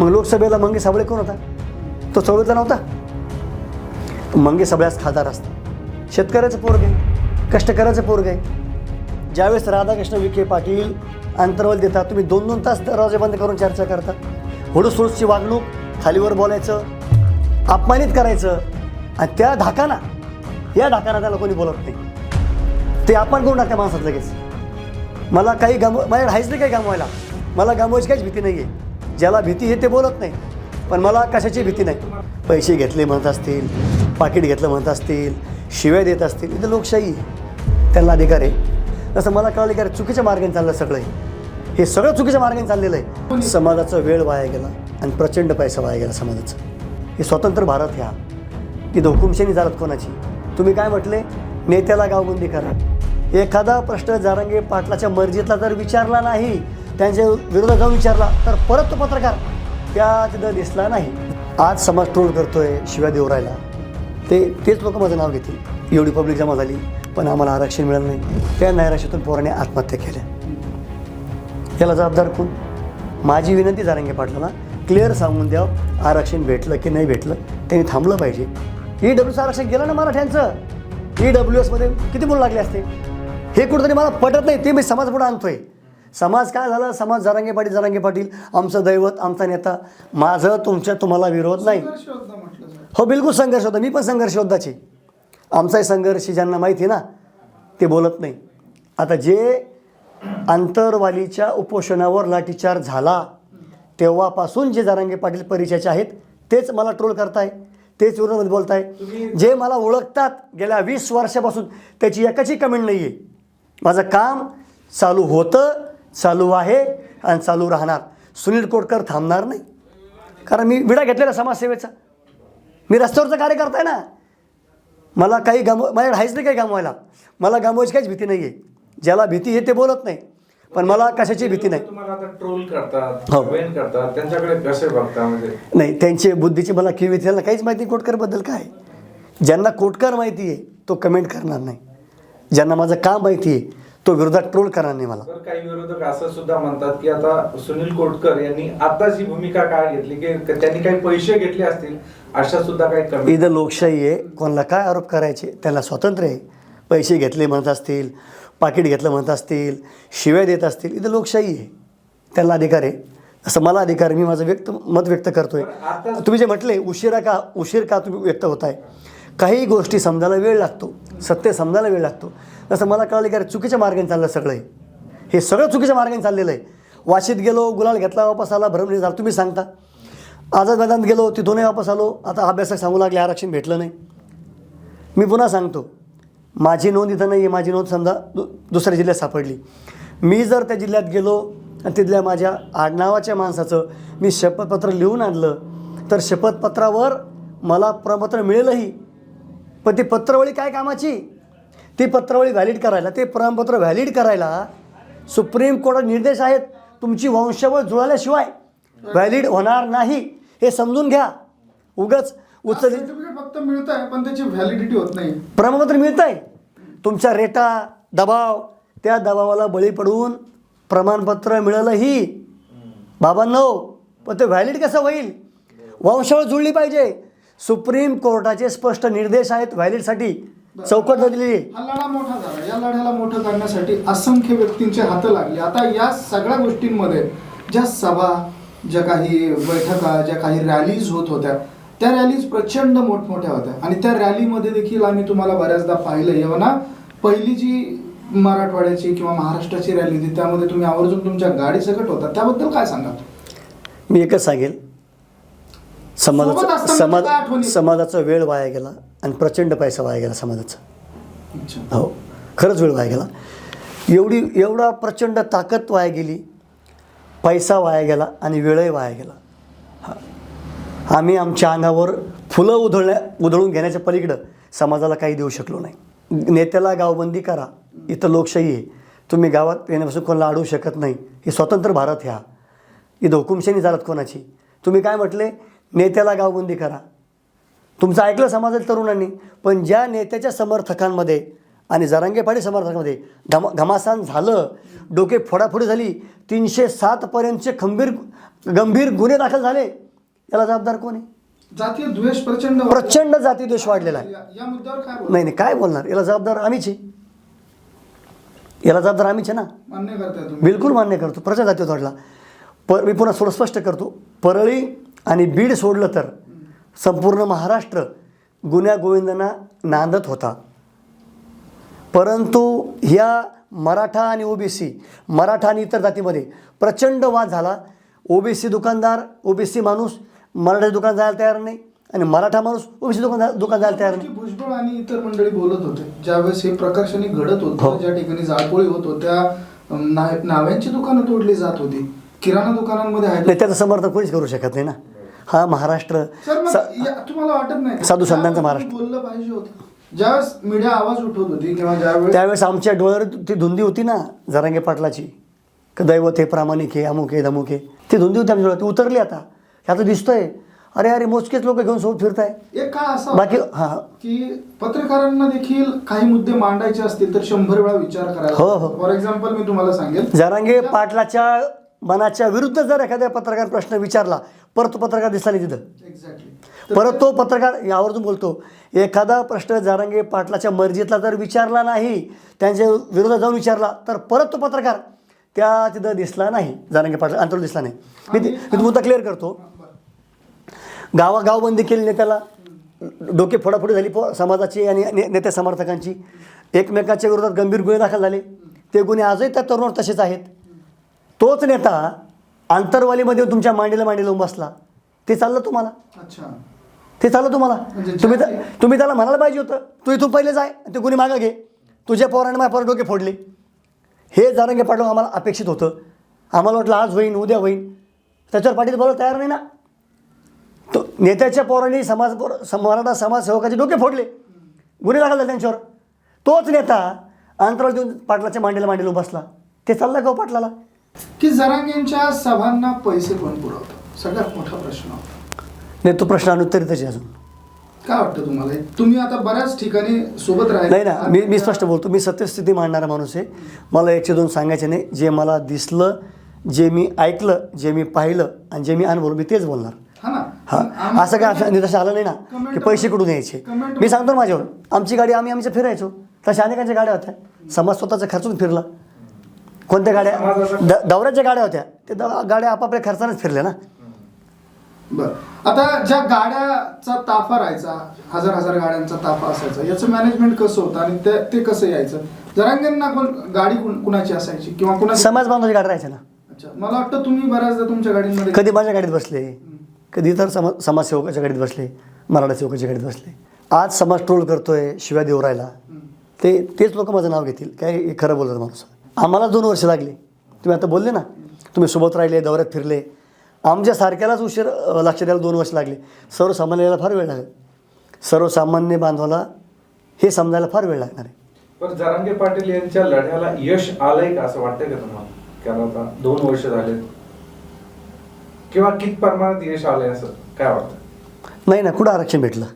मग लोकसभेला मंगे साबळे कोण होता? तो चळवळीतला नव्हता मंगे सगळ्याच खासदार असतात शेतकऱ्याचं पोरग आहे. कष्टकऱ्याचं पोरग आहे. ज्यावेळेस राधाकृष्ण विखे पाटील अंतर्वल देतात तुम्ही दोन दोन तास दरवाजे बंद करून चर्चा करता. हुडूसहुडूसची वागणूक खालीवर बोलायचं अपमानित करायचं आणि त्या धाकाना या धाकाना त्याला कोणी बोलत नाही. ते आपण करून टाकते माणसात लगेच. मला काही गम माझ्या आहेच नाही काही गमवायला. मला गमवायची काहीच भीती नाही आहे ज्याला भीती आहे ते बोलत नाही. पण मला कशाची भीती नाही? पैसे घेतले म्हणत असतील पाकिट घेतलं म्हणत असतील शिव्या देत असतील इथं लोकशाही त्यांना अधिकार आहे. तसं मला कळलं की अरे चुकीच्या मार्गाने चाललं सगळं हे. सगळं चुकीच्या मार्गाने चाललेलं आहे. समाजाचा वेळ वाया गेला आणि प्रचंड पैसा वाया गेला समाजाचा. हे स्वतंत्र भारत ह्या. ती हुकुमशाही झालात कोणाची? तुम्ही काय म्हटले? नेत्याला गावबंदी करा. एखादा प्रश्न जारंगे पाटलाच्या मर्जीतला जर विचारला नाही त्यांच्या विरोधात जाऊन विचारला तर परत तो पत्रकार त्या तिथं दिसला नाही. आज समाज ट्रोल करतोय शिव्या देवरायला ते तेच लोक माझं नाव घेतील. एवढी पब्लिक जमा झाली पण आम्हाला आरक्षण मिळालं नाही. त्या नैराश्यातून पोराने आत्महत्या केल्या. याला जबाबदार कोण? माझी विनंती जारंगे पाटलांना क्लिअर सांगून द्यावं आरक्षण भेटलं की नाही भेटलं त्यांनी थांबलं पाहिजे. ई डब्ल्यूचं आरक्षण गेलं ना मराठ्यांचं? ई डब्ल्यू एसमध्ये किती मुलं लागले असते? हे कुठंतरी मला पटत नाही ते मी समाज पुढे आणतोय. समाज काय झाला? समाज जरांगे पाटील जरांगे पाटील. आमचं दैवत आमचा नेता. माझं तुमच्या तुम्हाला विरोध नाही. हो बिलकुल संघर्ष होता. मी पण संघर्ष योद्धाचे. आमचाही संघर्ष ज्यांना माहिती आहे ना ते बोलत नाही. आता जे आंतरवालीच्या उपोषणावर लाठीचार झाला तेव्हापासून जे जारांगे पाटील परिचयाचे आहेत तेच मला ट्रोल करताय तेच विरोधामध्ये बोलताय. जे मला ओळखतात गेल्या वीस वर्षापासून त्याची एकाची कमेंट नाही आहे माझं काम चालू होतं चालू आहे आणि चालू राहणार. सुनील कोटकर थांबणार नाही. कारण मी विडा घेतलेला समाजसेवेचा. मी रस्त्यावरचा कार्यकर्ता आहे ना. मला काही गम माझ्याकडे आहेच नाही काही गमवायला. मला गमवायची काहीच भीती नाही आहे ज्याला भीती आहे ते बोलत नाही. पण मला कशाची भीती नाही. ट्रोल करतात हो. करतात. त्यांच्याकडे कसे बघता म्हणजे? नाही त्यांची बुद्धीची मला किवी त्यांना काहीच माहिती कोटकरबद्दल काय ज्यांना कोटकर माहिती आहे तो कमेंट करणार नाही. ज्यांना माझं काम माहिती आहे तो विरोधात ट्रोल करणार नाही मला. तर काही विरोधक असं सुद्धा म्हणतात की आता सुनील कोटकर यांनी आताच ही भूमिका काय घेतली? की त्यांनी काही पैसे घेतले असतील अशा सुद्धा काही कमी इथं लोकशाही आहे कोणाला काय आरोप करायचे? त्यांना स्वातंत्र्य आहे. पैसे घेतले म्हणत असतील पाकिट घेतलं म्हणत असतील शिव्या देत असतील इथं लोकशाही आहे. त्यांना अधिकार आहे. असं मला अधिकार आहे मी माझं व्यक्त मत व्यक्त करतोय. आता- तुम्ही जे म्हटले उशिरा का उशीर का तुम्ही व्यक्त होताय? काही गोष्टी समजायला वेळ लागतो. सत्य समजायला वेळ लागतो. असं मला कळलं की अरे चुकीच्या मार्गाने चाललं सगळं हे. हे सगळं चुकीच्या मार्गाने चाललेलं आहे. वाशीत गेलो गुलाल घेतला वापस आला भ्रमणी झाला तुम्ही सांगता. आझाद मैदानात गेलो तिथूनही वापस आलो. आता अभ्यासक सांगू लागले आरक्षण भेटलं नाही. मी पुन्हा सांगतो माझी नोंद इथं नाही आहे माझी नोंद समजा दु दुसऱ्या जिल्ह्यात सापडली. मी जर त्या जिल्ह्यात गेलो आणि तिथल्या माझ्या आडनावाच्या माणसाचं मी शपथपत्र लिहून आणलं तर शपथपत्रावर मला प्रपत्र मिळेलही. पण ती पत्रवळी काय कामाची? ती पत्रवळी व्हॅलिड करायला ते प्रमाणपत्र व्हॅलिड करायला सुप्रीम कोर्टात निर्देश आहेत. तुमची वंशावळ जुळाल्याशिवाय व्हॅलिड होणार नाही. हे समजून घ्या. उगच उचल फक्त मिळत आहे पण त्याची व्हॅलिडिटी होत नाही. प्रमाणपत्र मिळत आहे तुमच्या रेटा दबाव त्या दबावाला बळी पडून प्रमाणपत्र मिळालंही. बाबांनो पण ते व्हॅलिड कसं होईल? वंशावळ जुळली पाहिजे. सुप्रीम कोर्टाचे स्पष्ट निर्देश आहेत व्हॅलिडसाठी चौकट आहे हा लढा मोठा झाला या लढ्याला मोठं करण्यासाठी असंख्य व्यक्तींचे हात लागले. आता या सगळ्या गोष्टींमध्ये ज्या सभा ज्या काही बैठका ज्या काही रॅलीज होत होत्या त्या रॅलीज प्रचंड मोठमोठ्या होत्या. आणि त्या रॅलीमध्ये देखील आम्ही तुम्हाला बऱ्याचदा पाहिलं. येवना पहिली जी मराठवाड्याची किंवा महाराष्ट्राची रॅली होती त्यामध्ये तुम्ही आवर्जून तुमच्या गाडी सकट होता. त्याबद्दल काय सांगा मी एकच सांगेल. समाजाचा समाज? समाजाचा वेळ वाया गेला. आणि प्रचंड पैसा वाया गेला समाजाचा. हो. खरंच वेळ वाया गेला. एवढी एवढा प्रचंड ताकद वाया गेली पैसा वाया गेला आणि वेळही वाया गेला. हा. आम्ही आमच्या अंगावर फुलं उधळल्या उधळून घेण्याच्या पलीकडं समाजाला काही देऊ शकलो नाही. नेत्याला गावबंदी करा. इथं लोकशाही आहे. तुम्ही गावात येण्यापासून कोणाला अडवू शकत नाही. हे स्वतंत्र भारत ह्या. इथं हुकुमशाही चालत कोणाची. तुम्ही काय म्हटले? नेत्याला गावबंदी करा. तुमचं ऐकलं समाजातील तरुणांनी पण ज्या नेत्याच्या समर्थकांमध्ये आणि जरांगे पाटील समर्थकामध्ये घमा घमासान झालं डोके फोडाफोडी झाली तीनशे सातपर्यंतचे खंबीर गंभीर गुन्हे दाखल झाले याला जबाबदार कोण आहे? जातीय द्वेष प्रचंड. प्रचंड जाती द्वेष वाढलेला आहे. या या मुद्द्यावर काय बोल नाही नाही काय बोलणार? याला जबाबदार आम्हीच आहे. याला जबाबदार आम्हीच आहे ना? मान्य तुम्ही. बिलकुल मान्य करतो. प्रजा जाती वाढला. पर मी पुन्हा थोडं स्पष्ट करतो. परळी आणि बीड सोडलं तर संपूर्ण महाराष्ट्र गुन्ह्या गोविंदांना नांदत होता. परंतु ह्या मराठा आणि ओबीसी मराठा आणि इतर जातीमध्ये प्रचंड वाद झाला. ओबीसी दुकानदार ओबीसी माणूस मराठा दुकान जायला तयार नाही आणि मराठा माणूस ओबीसी दुकान दुकान जायला तयार नाही. भुजबळ आणि इतर मंडळी बोलत होते. ज्यावेळेस हे प्रकर्षणी घडत हो. होतं ज्या ठिकाणी जाळपोळी होत होत्या नाव्यांची दुकानं तोडली जात होती. किराणा दुकानांमध्ये त्याचं समर्थन कोणीच करू शकत नाही ना. हा महाराष्ट्र सर मग स- या- तुम्हाला वाटत नाही का? साधू संतांचा महाराष्ट्र. बोललं पाहिजे होतं ज्यावेळेस मीडिया आवाज उठवत होती किंवा ज्यावेळेस त्यावेळेस आमच्या डोळ्यावर ती धुंदी होती ना जरांगे पाटलाची. का दैवत हे प्रामाणिक आहे अमुक आहे धमुक आहे ती धुंदी होती आमच्या डोळ्यात. ती उतरली आता. हे आता दिसतंय. अरे अरे मोजकेच लोक घेऊन सोबत फिरताय. एक काळ असा बाकी होता हां. की पत्रकारांना देखील काही मुद्दे मांडायचे असतील तर शंभर वेळा विचार हो, करायला हो. फॉर एक्झाम्पल मी तुम्हाला सांगेल. जरांगे पाटलाच्या मनाच्या विरुद्ध जर एखाद्या पत्रकार प्रश्न विचारला परत तो पत्रकार दिसला नाही तिथं. एक्झॅक्टली परत तो पत्रकार यावरून बोलतो एखादा प्रश्न जारांगे पाटलाच्या मर्जीतला जर विचारला नाही त्यांच्या विरोधात जाऊन विचारला तर परत तो पत्रकार त्या तिथं दिसला नाही जारांगे पाटला अंतरून दिसला नाही. मी मुद्दा क्लिअर करतो. गावा गावबंदी केली नेत्याला डोके फोडाफोडी झाली समाजाची आणि ने- नेते समर्थकांची. एकमेकाच्या विरोधात गंभीर गुन्हे दाखल झाले. ते गुन्हे आजही त्या तरुणावर तसेच आहेत. तोच नेता आंतरवालीमध्ये तुमच्या मांडीला मांडी लावून बसला. ते चाललं तुम्हाला. अच्छा. ते चाललं तुम्हाला. म्हणजे तुम्ही त्या- तुम्ही त्याला म्हणायला पाहिजे होतं तू इथून पहिले जाय आणि ते गुन्हे मागं घे. तुझ्या पोराने माझ्या पोरा डोके फोडले. हे जारंगे पाटलं आम्हाला अपेक्षित होतं. आम्हाला वाटलं आज होईन उद्या होईन. त्याच्यावर पाटील बोलायला तयार नाही ना? तो नेत्याच्या पोरांनी समाज पोर सम- मराठा समाजसेवकाचे डोके फोडले. गुन्हे दाखल झाले त्यांच्यावर. तोच नेता अंतराळ देऊन पाटलाच्या मांडीला मांडीला बसला. ते चाललं का हो पाटलाला? की जरांगेंच्या सभांना पैसे कोण पुरवतं? सगळ्यात मोठा प्रश्न होता. नाही तो प्रश्न अनुत्तरितच आहे अजून. काय वाटतं तुम्हाला? तुम्ही आता बऱ्याच ठिकाणी सोबत राहिले. नाही ना मी मी स्पष्ट बोलतो. मी सत्यस्थिती मांडणारा माणूस आहे. मला एकशे दोन सांगायचे नाही. जे मला दिसलं जे मी ऐकलं जे मी पाहिलं आणि जे मी अनुभवलं मी तेच बोलणार. हा ना. हा. असं काय असं निदर्शन आलं नाही ना की पैसे कुठून यायचे? मी सांगतो ना माझ्यावर. आमची गाडी आम्ही आमच्या फिरायचो. तशा अनेकांच्या गाड्या होत्या. समाज स्वतःचा खर्चून फिरला. कोणत्या गाड्या? द दौऱ्याच्या गाड्या होत्या. ते द- गाड्या आपापल्या खर्चानेच फिरल्या ना? बरं. आता ज्या गाड्याचा ताफा राहायचा हजार हजार गाड्यांचा ताफा असायचा याचं मॅनेजमेंट कसं होतं आणि ते ते कसं यायचं? जरांगेंना कोण गाडी कुण- कुणाची असायची किंवा कुणाची समाज बांधवाची गाड्या राहायच्या ना? अच्छा. मला वाटतं तुम्ही बऱ्याचदा तुमच्या गाडीमध्ये कधी माझ्या गाडीत बसले? कधी इतर समाज समाजसेवकाच्या गाडीत बसले मराठा सेवकाच्या गाडीत बसले. आज समाज ट्रोल करतोय शिव्या देऊ राहिला. ते तेच लोक माझं नाव घेतील. काय हे खरं बोलत माणूस. आम्हाला दोन वर्ष लागली. तुम्ही आता बोलले ना तुम्ही सोबत राहिले दौऱ्यात फिरले. आमच्या सारख्यालाच उशीर लक्ष द्यायला दोन वर्ष लागले. सर्वसामान्याला फार वेळ लागेल. सर्वसामान्य बांधवाला हे समजायला फार वेळ लागणार आहे. पण जरांगे पाटील यांच्या लढ्याला यश आलंय का असं वाटतंय का तुम्हाला? कारण आता दोन वर्ष झाले. किंवा कित प्रमाणात यश आलंय असं काय वाटतं नाही ना कुठं आरक्षण भेटलं?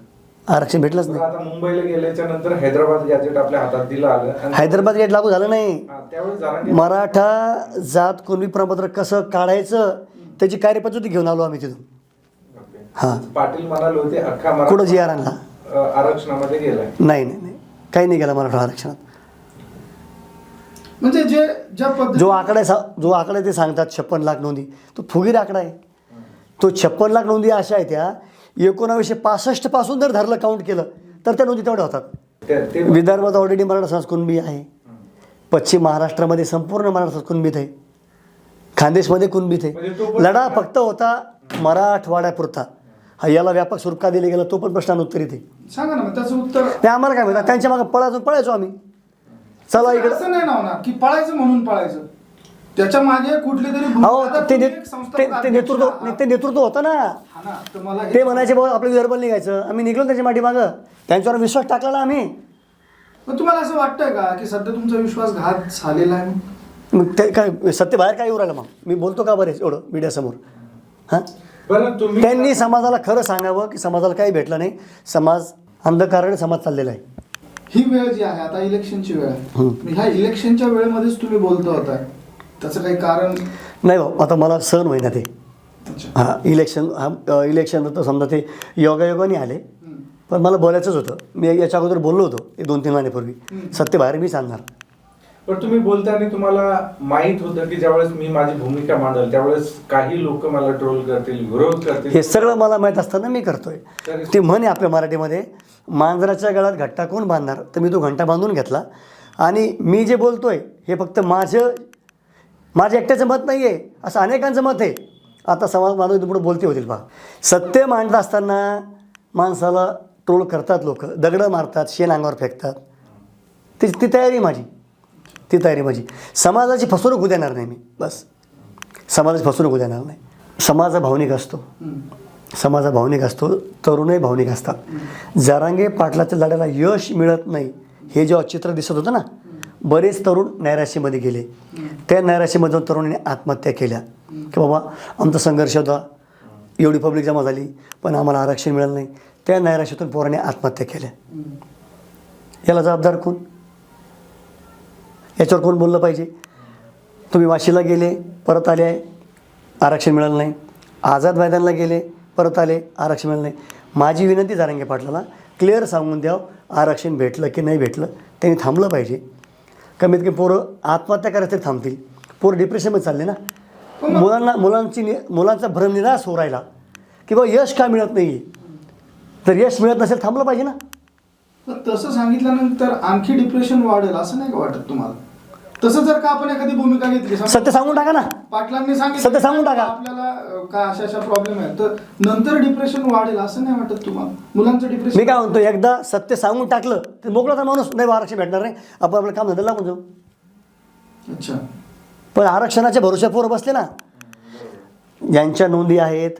आरक्षण भेटलंच नाही. आता मुंबईला गेल्याच्यानंतर हैदराबाद गॅजेट आपल्या हातात दिलं आलं आणि- हैदराबाद गेट लागू झालं नाही. हा, जरांगे मराठा जात कुणबी प्रमाणपत्र कसं काढायचं त्याची कार्यपद्धती घेऊन आलो आम्ही तिथून. ओके. हा. पाटील म्हणाले होते अख्खा मराठा- कुठं जी आर आणला? अ, आरक्षणामध्ये गेलाय. नाही नाही नाही. काही नाही गेला मराठा आरक्षणात. म्हणजे जे ज्या पद्धती जो आकडा आहे सा- जो आकडा ते सांगतात छप्पन लाख नोंदी. तो फुगीर आकडा आहे. तो छप्पन लाख नोंदी अशा आहेत त्या एकोणावीसशे पासष्टपासून जर धरलं काउंट केलं तर त्या नोंदी तेवढ्या होतात. ते- ते विदर्भात ऑलरेडी मराठा समाज कुणबी आहे. पश्चिम महाराष्ट्रामध्ये संपूर्ण मराठा कुणबीत आहे. खानदेशमध्ये कुणबीत म्हणजे तो आहे पण- लढा फक्त होता मराठवाड्यापुरता. हा याला व्यापक स्वरूप का दिलं गेलं तो पण प्रश्न अनुत्तरित आहे सांगा ना मग त्याचं उत्तर नाही आम्हाला काय माहिती? त्यांच्या मागे पळायचो पळायचो आम्ही. चला इकडं. असं नाही ना की पळायचं म्हणून पळायचं. त्याच्यामागे कुठली तरी अहो ते ने- एक ते- ते नेतृत्व. ते नेतृत्व होतं ना. ना, तर मला हे- ते म्हणायचे बाबा आपलं विदर्भ निघायचं. आम्ही निघलो त्याच्या माठी मागं त्यांच्यावर विश्वास टाकला ना आम्ही. मग तुम्हाला असं वाटतंय का की सध्या तुमचा विश्वासघात झालेला आहे? मग ते काय सत्य बाहेर काय येऊ राहिलं मग? मी बोलतो का बरेच एवढं मीडियासमोर? हां? बरं तुम्ही त्यांनी समाजाला खरं सांगावं की समाजाला काही भेटलं नाही. समाज अंधकाराने समाज चाललेला आहे. ही वेळ जी आहे आता इलेक्शनची वेळ. आहे ह्या इलेक्शनच्या वेळेमध्येच तुम्ही बोलतो होता. त्याचं काही कारण? नाही भाऊ आता मला सहन होईना ते. हां इलेक्शन हा इलेक्शन तर समजा ते योगायोगाने आले. पण मला बोलायचंच होतं. मी याच्या अगोदर बोललो होतो एक दोन तीन महिन्यापूर्वी. सत्य बाहेर मीच आणणार. पण तुम्ही बोलताना तुम्हाला माहीत होतं की ज्यावेळेस मी माझी भूमिका मांडल त्यावेळेस काही लोक मला ट्रोल करतील विरोध करतील. हे सगळं मला माहीत असताना मी करतोय. ते म्हणे आपल्या मराठीमध्ये मांजराच्या गळ्यात घट्टा कोण बांधणार? तर मी तो घंटा बांधून घेतला. आणि मी जे बोलतोय हे फक्त माझं माझ्या एकट्याचं मत नाही आहे असं अनेकांचं मत आहे. आता समाज बांधव पुढे बोलते होतील पहा. सत्य मांडत असताना माणसाला ट्रोल करतात लोक दगडं मारतात शेण अंगावर फेकतात. ती ती तयारी माझी. ती तयारी माझी. समाजाची फसवणूक होऊ देणार नाही मी बस. समाजाची फसवणूक होऊ देणार नाही. समाज भावनिक असतो. समाज भावनिक असतो तरुणही भावनिक असतात. जरांगे पाटलाच्या लढ्याला यश मिळत नाही हे जेव्हा चित्र दिसत होतं ना बरेच तरुण नैराश्यमध्ये गेले. त्या नैराश्यमधून तरुणीने आत्महत्या केल्या. की बाबा आमचा संघर्ष होता. एवढी पब्लिक जमा झाली पण आम्हाला आरक्षण मिळालं नाही. त्या नैराश्यातून पोराने आत्महत्या केल्या. याला जबाबदार कोण? याच्यावर कोण बोललं पाहिजे? तुम्ही वाशीला गेले परत आले आरक्षण मिळालं नाही. आझाद मैदानला गेले परत आले आरक्षण मिळालं नाही. माझी विनंती जारांगे पाटलाला क्लिअर सांगून द्यावं आरक्षण भेटलं की नाही भेटलं त्यांनी थांबलं पाहिजे. कमीत कमी पोरं आत्महत्या करायचं थांबतील. पोरं डिप्रेशनमध्ये चालले ना. मुलांना मुलांची नि मुलांचा भ्रमनिराश हो राहिला. की बाबा यश का मिळत नाही तर यश मिळत नसेल थांबलं पाहिजे ना. तसं सांगितल्यानंतर आणखी डिप्रेशन वाढेल असं नाही का वाटत तुम्हाला? तसं जर का आपण एखादी भूमिका घेतली समजा सत्य सांगून टाका ना. पाटलांनी सांगितलं सत्य सांगून टाका. आपल्याला अं, काय अशा अशा प्रॉब्लेम आहेत तर नंतर डिप्रेशन वाढेल असं नाही वाटत तुम्हाला? मुलांचं डिप्रेशन मी काय म्हणतो एकदा सत्य सांगून टाकलं तर मोकळा तर माणूस नाही बा, आरक्षण भेटणार नाही. आपण आपलं काम धंदा लागून जाऊ. अच्छा. पण आरक्षणाच्या भरोश्यावर बसले ना. ज्यांच्या नोंदी आहेत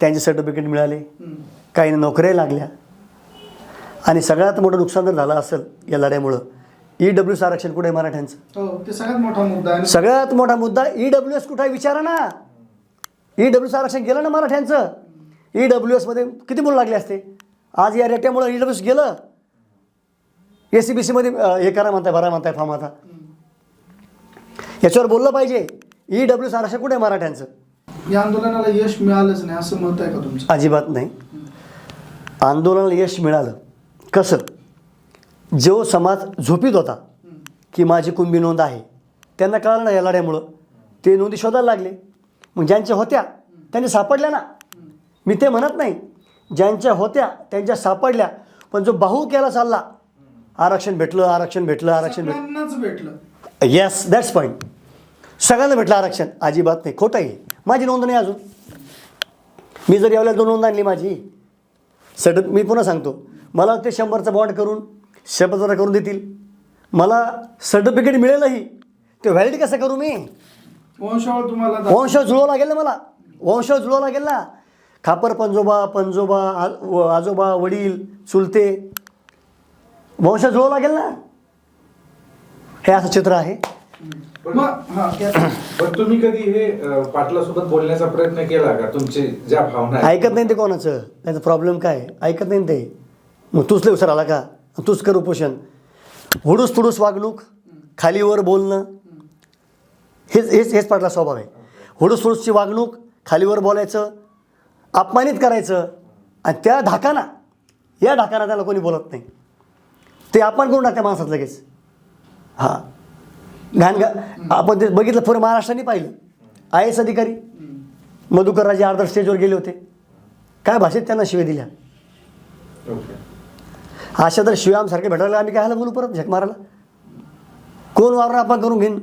त्यांचे सर्टिफिकेट मिळाले हम्म. काही नोकऱ्या लागल्या आणि सगळ्यात मोठं नुकसान जर झालं असेल या लढ्यामुळं ई डब्ल्यू एस आरक्षण कुठे आहे मराठ्यांचं? हो ते सगळ्यात मोठा मुद्दा आहे सगळ्यात मोठा मुद्दा ई डब्ल्यू एस कुठं आहे? विचारा ना. ई डब्ल्यू एस आरक्षण गेलं ना मराठ्यांचं? ई डब्ल्यू एसमध्ये किती मुलं लागले असते? आज या रेट्यामुळं ई डब्ल्यू एस गेलं ए सी बी सीमध्ये हे करा म्हणताय भरा म्हणताय फॉर्म आता. याच्यावर बोललं पाहिजे. ई डब्ल्यू एस आरक्षण कुठे आहे मराठ्यांचं? या आंदोलनाला यश मिळालंच नाही असं मत आहे का तुमचं? अजिबात नाही. आंदोलनाला यश मिळालं. कसं? जो समाज झोपीत होता की माझी कुणबी नोंद आहे त्यांना कळालं ना या लढ्यामुळं. ते नोंदी शोधायला लागले. मग ज्यांच्या होत्या त्यांनी सापडल्या ना? मी ते म्हणत नाही. ज्यांच्या होत्या त्यांच्या सापडल्या. पण जो बाहू केला चालला आरक्षण भेटलं आरक्षण भेटलं आरक्षण भेटलं. येस दॅट्स पॉईंट सगळ्यांना भेटलं आरक्षण. अजिबात नाही. खोटं आहे. माझी नोंद नाही अजून. मी जर यावेळेला दोन नोंद आणली माझी सर्ट मी पुन्हा सांगतो. मला ते शंभरचा बॉन्ड करून शपथपत्र करून देतील. मला सर्टिफिकेट मिळेलही. ते व्हॅलिड कसं करू मी? वंशावळ तुम्हाला दा- वंश जुळवावं लागेल ना मला? वंश जुळवावं लागेल ना? खापर पंजोबा पंजोबा आ- व- आजोबा वडील चुलते. वंश जुळवावं लागेल ना? हे असं चित्र आहे. मग हा. त्या- पण तुम्ही कधी हे अं, पाटलासोबत बोलण्याचा प्रयत्न केला का? तुमचे ज्या भावना आहेत. ऐकत नाही ते कोणाचं? त्याचा प्रॉब्लेम काय? आहे? ऐकत नाही ते? मग तूच लय आला का? तुस्कर उपोषण. हुडूस तुडूस वागणूक खालीवर बोलणं. हेच हेच हेच पाटला स्वभाव आहे. हुडूस तुडूसची वागणूक खालीवर बोलायचं अपमानित करायचं आणि त्या ढाकाना या ढाकाना त्याला कोणी बोलत नाही. ते अपमान करून टाकते माणसात लगेच. हां. घाण घा आपण ते बघितलं पूर्ण महाराष्ट्राने पाहिलं. आय एस अधिकारी मधुकर राजे आर्दर स्टेजवर गेले होते. काय भाषेत त्यांना शिवे दिल्या? अशा तर शिव्या आमसारखे भेटायला आम्ही काय बोलू परत? झक मारायला? कोण वावरा आपण करून घेईन?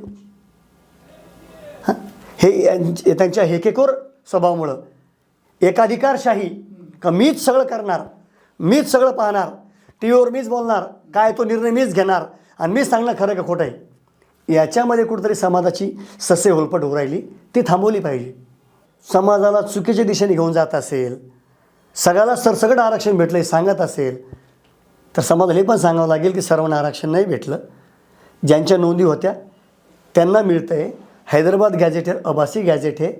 हे? त्यांच्या हेकेकोर स्वभावामुळं. एकाधिकारशाही का मीच सगळं करणार? मीच सगळं पाहणार? टी व्हीवर मीच बोलणार? काय तो निर्णय मीच घेणार? आणि मीच सांगणार खरं का खोटं आहे? याच्यामध्ये कुठेतरी समाजाची ससे होलपट होऊ राहिली. ती थांबवली पाहिजे. समाजाला चुकीच्या दिशेने घेऊन जात असेल सगळ्याला सरसगट आरक्षण भेटलं हे सांगत असेल तर समाजाला हे पण सांगावं लागेल की सर्वांना आरक्षण नाही भेटलं. ज्यांच्या नोंदी होत्या त्यांना मिळतं आहे हैदराबाद गॅझेट हे अबासी गॅझेट आहे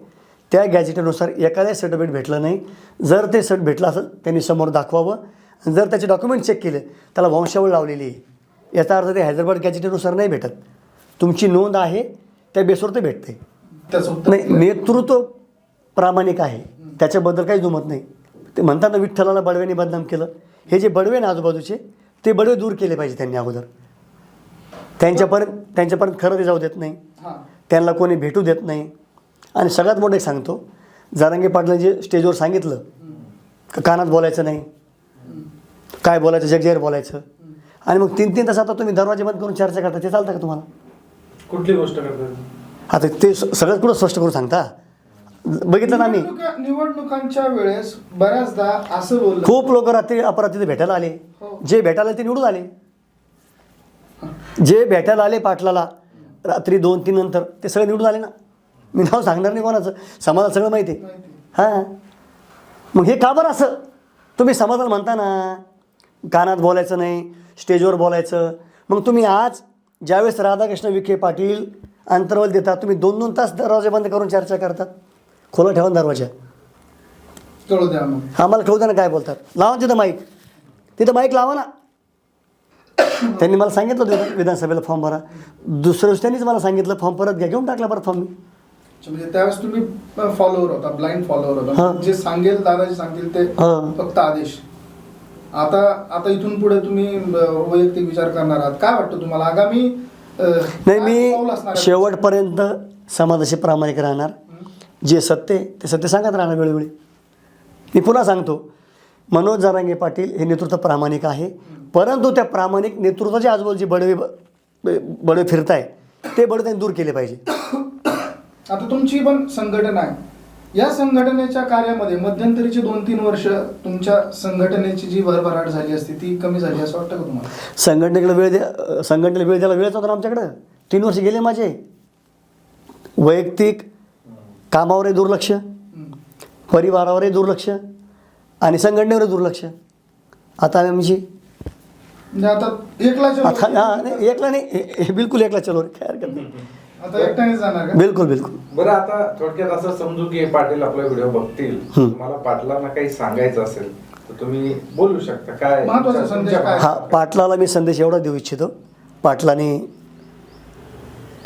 त्या गॅझेटनुसार एखाद्या सर्टिफिकेट भेटलं नाही. जर ते सर्ट भेटलं असेल त्यांनी समोर दाखवावं. जर त्याचे डॉक्युमेंट चेक केले त्याला वंशावळ लावलेली आहे. याचा अर्थ ते हैदराबाद गॅजेटेनुसार नाही भेटत. तुमची नोंद आहे त्या बेसवर ते भेटते नाही नेतृत्व प्रामाणिक आहे. त्याच्याबद्दल काही जुमत नाही. ते म्हणतात ना विठ्ठलाला बडव्याने बदनाम केलं. हे जे बडवे ना आजूबाजूचे ते बडवे दूर केले पाहिजे त्यांनी अगोदर. त्यांच्यापर्यंत त्यांच्यापर्यंत खरं ते जाऊ देत नाही. हां. त्यांना कोणी भेटू देत नाही. आणि सगळ्यात मोठं एक सांगतो जारांगे पाटलांनी जे स्टेजवर सांगितलं का कानात बोलायचं नाही. काय बोलायचं जगजाहीर बोलायचं. आणि मग तीन तीन तास आता तुम्ही दरवाजे बंद करून चर्चा करता ते चालतं का तुम्हाला? कुठली गोष्ट करतात आता ते स- सगळ्यात कुठं स्पष्ट करून सांगता? बघितलं ना निवडणुका- निवडणुकांच्या वेळेस बऱ्याचदा असं बोललं खूप लोक रात्री अपरात तिथे भेटायला आले. हो. जे भेटायला आले ते निवडून आले. जे भेटायला आले पाटलाला रात्री दोन तीन नंतर ते सगळे निवडून आले ना. मी नाव सांगणार नाही कोणाचं. समाजाला सगळं माहिती आहे. माहिती. हां. मग हे का बरं असं? तुम्ही समाजाला म्हणता ना कानात बोलायचं नाही स्टेजवर बोलायचं. मग तुम्ही आज ज्यावेळेस राधाकृष्ण विखे पाटील अंतर्वल देतात तुम्ही दोन दोन तास दरवाजे बंद करून चर्चा करतात. खोला ठेवा ना दरवाजा. कळू द्या मग. आम्हाला कळू द्या ना काय बोलतात. लावा ना तिथं माईक तिथं माईक लावा ना. त्यांनी मला सांगितलं होतं विधान- विधानसभेला फॉर्म भरा. दुसऱ्या दिवशी त्यांनीच मला सांगितलं फॉर्म परत घ्या घेऊन टाकला परत फॉर्म मी. अच्छा, म्हणजे त्यावेळेस तुम्ही फॉलोवर होता ब्लाइंड फॉलोवर होता. हां. जे सांगेल दादाजी सांगतील ते हां. फक्त आदेश. आता आता इथून पुढे तुम्ही अ, वैयक्तिक विचार करणार आहात. काय वाटतं तुम्हाला? आगामी अ, नाही काय पाऊल मी आहे? शेवटपर्यंत समाजाशी प्रामाणिक राहणार. जे सत्य ते सत्य सांगत राहणार वेळोवेळी. मी पुन्हा सांगतो मनोज जारांगे पाटील हे नेतृत्व प्रामाणिक आहे. परंतु त्या प्रामाणिक नेतृत्वाच्या आजूबाजूचे बडवे बडवे फिरताय ते बडवे त्यांनी दूर केले पाहिजे. आता तुमची पण संघटना आहे. या संघटनेच्या कार्यामध्ये मध्यंतरीचे दोन तीन वर्ष तुमच्या संघटनेची जी भरभराट झाली असती ती कमी झाली असं वाटतं का तुम्हाला? संघटनेकडे वेळ द्या संघटनेला वेळ द्यायला वेळच होता ना आमच्याकडं? तीन वर्ष गेले माझे. वैयक्तिक कामावरही दुर्लक्ष. परिवारावरही दुर्लक्ष आणि संघटनेवरही दुर्लक्ष. आता आमची म्हणजे आता एकला आता हा, नाही, एकला नाही हे- हे बिलकुल एकला चलो रे, काय हरकत नाही आता एकट्याने जाणार का? बिलकुल बिलकुल. बरं आता थोडक्यात असं समजू की हे पाटील आपला व्हिडिओ बघतील. हम्म. तुम्हाला पाटलांना काही सांगायचं असेल तर तुम्ही बोलू शकता. काय? महत्त्वाचा तुमच्या- संदेश काय? हा पाटलाला मी संदेश एवढा देऊ इच्छितो. पाटलाने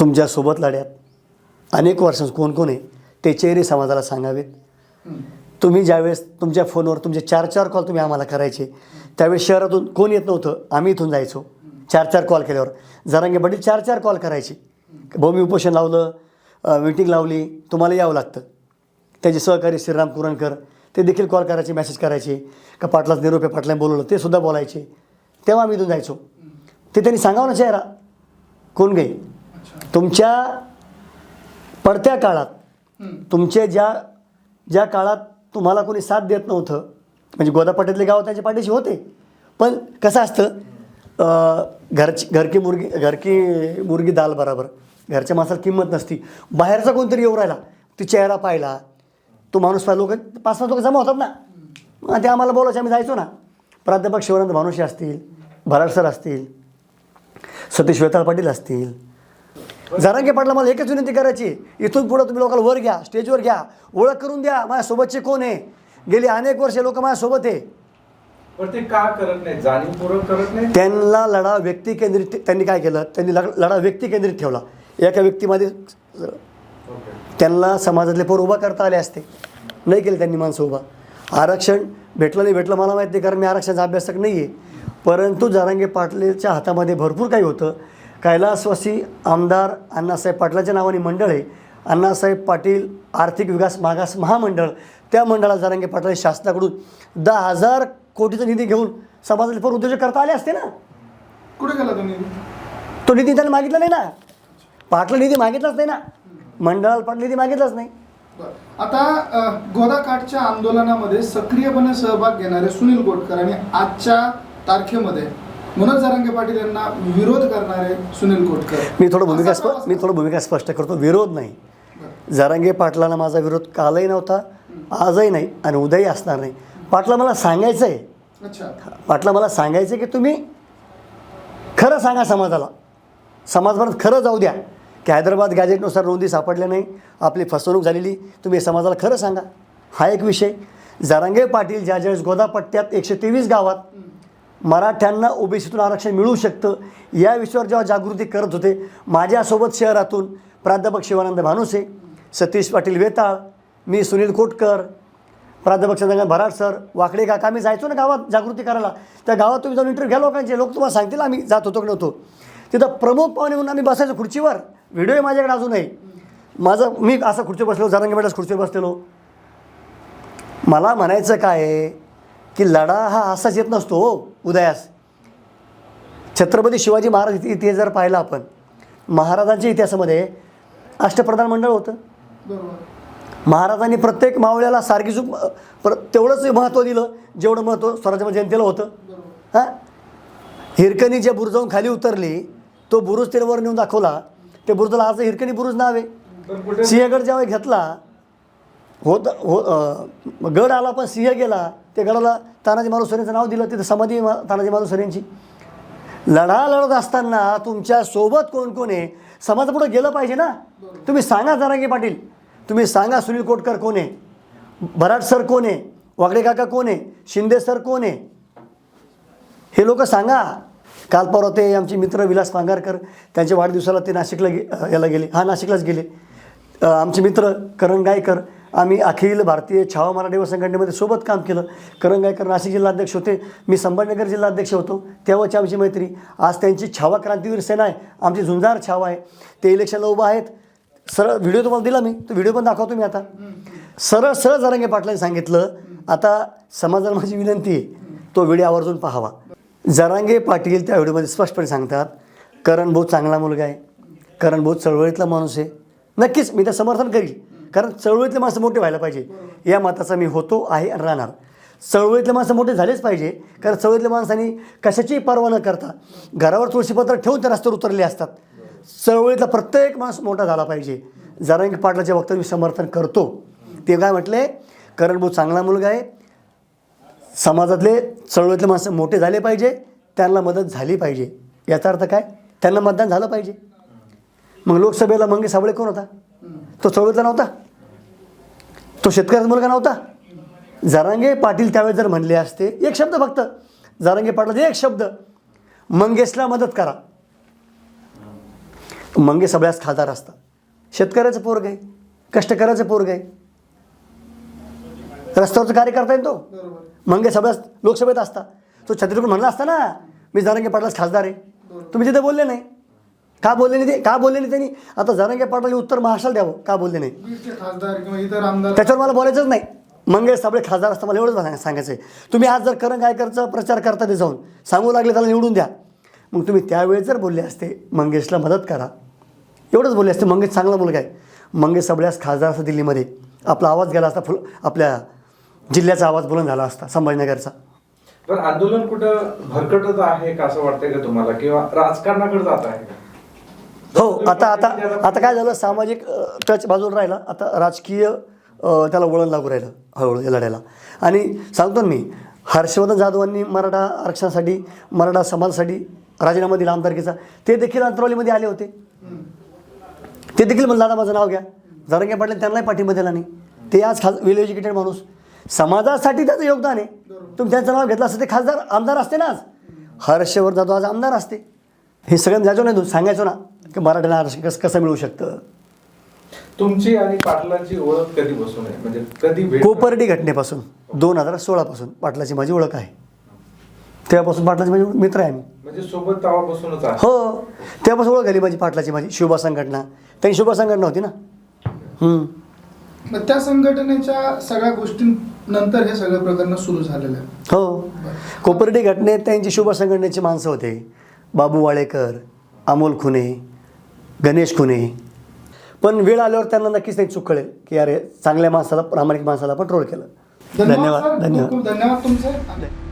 तुमच्यासोबत लढ्यात अनेक वर्षांस कोण कोण आहे? ते चेहरे समाजाला सांगावेत. तुम्ही ज्यावेळेस तुमच्या फोनवर तुमचे चार चार कॉल तुम्ही आम्हाला करायचे त्यावेळेस शहरातून कोण येत नव्हतं आम्ही इथून जायचो. चार चार कॉल केल्यावर. जरांगे पाटील चार चार कॉल करायचे. भूमी उपोषण लावलं मीटिंग लावली तुम्हाला यावं लागतं. त्याचे सहकारी श्रीराम कुरणकर ते देखील कॉल करायचे मेसेज करायचे. का पाटलाच निरोपे पाटला बोलवलं ते सुद्धा बोलायचे. तेव्हा आम्ही इथून जायचो. ते त्यांनी सांगावं ना चेहरा. कोण गे तुमच्या पडत्या काळात तुमच्या तुमचे ज्या ज्या काळात तुम्हाला कोणी साथ देत नव्हतं म्हणजे गोदापाट्यातले गाव त्यांच्या पाठीशी होते पण कसं असतं घरची घरकी मुर्गी घरकी मुर्गी दाल बरोबर घरच्या माणसाला किंमत नसती. बाहेरचा कोणतरी येऊ राहिला ती चेहरा पाहिला तो माणूस पाहिला लोक पाच पाच लोक जमा होतात ना. ते आम्हाला बोलायचे आम्ही जायचो ना. प्राध्यापक शिवानंद भानुशी असतील भराड सर असतील सतीश वेताळ पाटील असतील जरांगे पाटला मला एकच विनंती करायची इथून पुढं तुम्ही लोकांना वर घ्या स्टेजवर घ्या ओळख करून द्या माझ्यासोबतचे कोण आहे? गेली अनेक वर्षे लोक माझ्यासोबत आहे. पण ते का करत नाही जाणीवपूर्वक करत नाही त्यांना लढा व्यक्ती केंद्रित त्यांनी काय केलं? त्यांनी लढ- व्यक्ती केंद्रित ठेवला. एका व्यक्तीमध्ये. त्यांना समाजातले पोर उभा करता आले असते. नाही केले त्यांनी माणसं उभा. आरक्षण भेटलं नाही भेटलं मला माहिती नाही कारण मी आरक्षणाचा अभ्यासक नाही आहे परंतु जारांगे पाटलेच्या हातामध्ये भरपूर काही होतं. कैलासवासी आमदार अण्णासाहेब पाटलाच्या नावाने मंडळ आहे. अण्णासाहेब पाटील आर्थिक विकास मागास महामंडळ. त्या मंडळात जारांगे पाटला शासनाकडून दहा हजार कोटीचा निधी घेऊन समाजातले पोर उद्योजक करता आले असते ना? कुठे गेला तुम्ही तो निधी त्याने मागितला नाही ना? पाटला निधी मागितलाच नाही ना? मंडळाला पाटला निधी मागितलाच नाही. आता गोदाकाठच्या आंदोलनामध्ये सक्रियपणे सहभाग घेणारे सुनील गोटकर आणि आजच्या तारखेमध्ये मनोज जरांगे पाटील यांना विरोध करणारे सुनील गोटकर मी थोडं भूमिका असा स्प प्रवास मी थोडं भूमिका स्पष्ट करतो. विरोध नाही. जरांगे पाटलाला माझा विरोध कालही नव्हता आजही नाही आणि उद्याही असणार नाही. पाटला मला सांगायचं आहे अच्छा. पाटला मला सांगायचं आहे की तुम्ही खरं सांगा समाजाला. समाजभरात खरं जाऊ द्या. की हैदराबाद गॅजेटनुसार नोंदी सापडल्या नाही आपली फसवणूक झालेली तुम्ही समाजाला खरं सांगा. हा एक विषय. जरांगे पाटील ज्या ज्यावेळेस गोदापट्ट्यात एकशे तेवीस गावात मराठ्यांना ओबीसीतून आरक्षण मिळू शकतं या विषयावर जेव्हा जागृती करत होते माझ्यासोबत शहरातून प्राध्यापक शिवानंद भानुसे सतीश पाटील वेताळ मी सुनील कोटकर प्राध्यापक चंद्रकांत भराड सर वाकडे काका आम्ही जायचो ना गावात जागृती करायला. त्या गावात तुम्ही जाऊन इंटरव्ह्यू घ्या लोकांचे लोक तुम्हाला सांगतील आम्ही जात होतो की नव्हतो. तिथं प्रमुख पाहुणे म्हणून आम्ही बसायचो खुर्चीवर. व्हिडिओ आहे माझ्याकडे अजूनही माझं मी असं खुर्चीवर बसलो जरांगे मेडस खुर्चीवर बसलेलो. मला म्हणायचं काय आहे की लढा हा असाच येत नसतो हो उदयास. छत्रपती शिवाजी महाराज इतिहास जर पाहिला आपण महाराजांच्या इतिहासामध्ये अष्टप्रधान मंडळ होतं. महाराजांनी प्रत्येक मावळ्याला सारखी चूक प्र तेवढंच महत्त्व दिलं जेवढं महत्त्व स्वराज्य जनतेला होतं. हां? हिरकणी जे बुरुजावून खाली उतरली तो बुरुज तिला नेऊन दाखवला. ते बुरुजाला आज हिरकणी बुरुज नाव आहे. सिंहगड जेव्हा घेतला होत हो गड आला पण सिंह गेला. त्या गडाला तानाजी मालुसरेंचं नाव दिलं तिथं समाधी मा- तानाजी मालुसरेंची लढा लढत असताना तुमच्यासोबत कोण कोण आहे? समाजापुढे गेलं पाहिजे ना? तुम्ही सांगा जरांगे पाटील. तुम्ही सांगा सुनील कोटकर कोण आहे? भराट सर कोण आहे? वागडे काका कोण आहे? शिंदे सर कोण आहे? हे लोक सांगा. काल परवा ते आमचे मित्र विलास पांगारकर त्यांच्या वाढदिवसाला ते नाशिकला गे याला गेले. हा नाशिकलाच गेले. आमचे मित्र करण गायकर आम्ही अखिल भारतीय छावा मराठी व संघटनेमध्ये सोबत काम केलं. करण गायकर नाशिक जिल्हाध्यक्ष होते. मी संभाजीनगर जिल्हाध्यक्ष होतो. तेव्हाची आमची मैत्री. आज त्यांची छावा क्रांतीवीर सेना आहे. आमची झुंजार छावा आहे. ते इलेक्शनला उभं आहेत. सरळ व्हिडिओ तुम्हाला दिला मी. तो व्हिडिओ पण दाखवतो मी आता. सरळ सरळ जरांगे पाटलांनी सांगितलं. आता समाजाला माझी विनंती आहे. तो व्हिडिओ आवर्जून पाहावा. जरांगे पाटील त्या व्हिडिओमध्ये स्पष्टपणे सांगतात करण भाऊ चांगला मुलगा आहे. करण बहुत चळवळीतला माणूस आहे. नक्कीच मी ते समर्थन करील. कारण चळवळीतले माणसं मोठे व्हायला पाहिजे. या मताचा मी होतो आहे आणि राहणार. चळवळीतले माणसं मोठे झालेच पाहिजे. कारण चळवळीतल्या माणसांनी कशाचीही पर्वा न करता घरावर तुळशीपत्र ठेवून ते रस्त्यावर उतरले असतात. चळवळीतला प्रत्येक माणूस मोठा झाला पाहिजे. जरांगी पाटलाच्या वक्तव्य मी समर्थन करतो. ते काय म्हटले? करण भाऊ चांगला मुलगा आहे. समाजातले चळवळीतले माणसं मोठे झाले पाहिजे. त्यांना मदत झाली पाहिजे. याचा अर्थ काय? त्यांना मतदान झालं पाहिजे. मग लोकसभेला मंगे साबळे कोण होता? तो चळवळीतला नव्हता. तो शेतकऱ्याचा मुलगा नव्हता. जरांगे पाटील त्यावेळेस जर म्हणले असते एक शब्द फक्त. जरांगे पाटलाचे एक शब्द. मंगेशला मदत करा. मंगे सगळ्याच खासदार असतात. शेतकऱ्याचं पोरग आहे कष्टकऱ्याचं पोरग आहे. रस्त्यावरचं कार्य करता येईल तो. मंगे सगळ्याच लोकसभेत असता तो छत्रीकडून म्हणला असता ना मी जरांगे पाटलाच खासदार आहे. तुम्ही तिथे बोलले नाही. का बोलले नाही ते? का बोलले नाही त्यांनी? आता जरांगे पाटलांनी उत्तर महाराष्ट्राला द्यावं. का बोलले नाही? बीडचे खासदार किंवा इतर आमदार त्याच्यावर मला बोलायचंच नाही. मंगेश साबळे खासदार असता मला एवढंच सांग- सांगायचं आहे तुम्ही आज जर करण गायकरचा प्रचार करता ते जाऊन सांगू लागले त्याला निवडून द्या. मग तुम्ही त्यावेळेस जर बोलले असते मंगेशला मदत करा. एवढंच बोलले असते मंगेश चांगला मुलगा आहे. मंगेश सगळ्यास खासदार असता दिल्लीमध्ये. आपला आवाज गेला असता फुल आपल्या जिल्ह्याचा आवाज बुलंद झाला असता संभाजीनगरचा. पण आंदोलन कुठं भरकटत आहे का असं वाटतंय का तुम्हाला? किंवा राजकारणाकडे जात आहे? हो आता आता आता काय झालं? सामाजिक टच बाजूला राहिला. आता राजकीय त्याला वळण लागू राहिलं हळूहळू या लढ्याला. आणि सांगतो ना मी हर्षवर्धन जाधवांनी मराठा आरक्षणासाठी मराठा समाजासाठी राजीनामा दिला आमदारकीचा. ते देखील अंतरावलीमध्ये आले होते. ते देखील म्हणलं दादा माझं नाव घ्या. जरंगे पाटील त्यांनाही पाठिंबा दिला नाही. ते आज खास वेल एज्युकेटेड माणूस. समाजासाठी त्याचं योगदान आहे. तुम्ही त्यांचं नाव घेतलं असतं ते खासदार आमदार असते ना आज. हर्षवर्धन जाधव आज आमदार असते. हे सगळ्यांना जायचो नाही तू सांगायचो ना. की मराठ्याला आरक्षण कसं कसं मिळू शकतं? तुमची आणि पाटलांची ओळख कधी बसून आहे? म्हणजे कधी भेट कोपर्डी घटनेपासून दोन हजार सोळापासून पाटलाची माझी ओळख आहे. तेव्हापासून पाटलाची माझी मित्र आहे आम्ही म्हणजे सोबत तेव्हापासूनच आहे. हो. तेव्हापासून ओळख झाली माझी पाटलाची माझी शुभा संघटना. त्यांनी शुभा संघटना होती ना? हम्म. मग त्या संघटनेच्या सगळ्या गोष्टींनंतर हे सगळं प्रकरण सुरू झालेलं आहे. हो. कोपर्डी घटनेत त्यांची शुभ संघटनेची माणसं होते. बाबू वाळेकर अमोल खुने गणेश खुने. पण वेळ आल्यावर त्यांना नक्कीच नाही चूक कळेल की अरे चांगल्या माणसाला प्रामाणिक माणसाला आपण ट्रोल केलं. धन्यवाद धन्यवाद. धन्यवाद तुमचे.